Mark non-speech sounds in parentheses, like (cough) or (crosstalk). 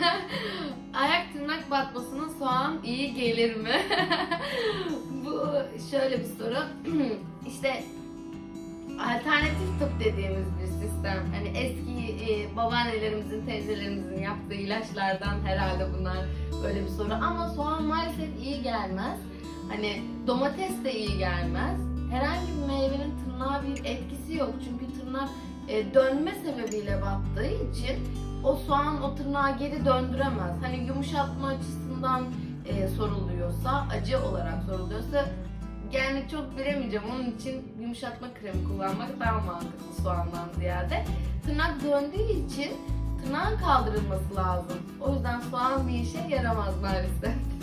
(laughs) Ayak tırnak batmasına soğan iyi gelir mi? (laughs) bu şöyle bir soru. (clears throat) işte alternatif tıp dediğimiz bir sistem. Hani eski e, babaannelerimizin, teyzelerimizin yaptığı ilaçlardan herhalde bunlar böyle bir soru. Ama soğan maalesef iyi gelmez. Hani domates de iyi gelmez. Herhangi bir meyvenin tırnağa bir etkisi yok. Çünkü tırnak e, dönme sebebiyle battığı için o soğan o tırnağı geri döndüremez. Hani yumuşatma açısından e, soruluyorsa, acı olarak soruluyorsa yani çok bilemeyeceğim. Onun için yumuşatma kremi kullanmak daha mantıklı soğandan ziyade. Tırnak döndüğü için tırnağın kaldırılması lazım. O yüzden soğan bir işe yaramaz maalesef.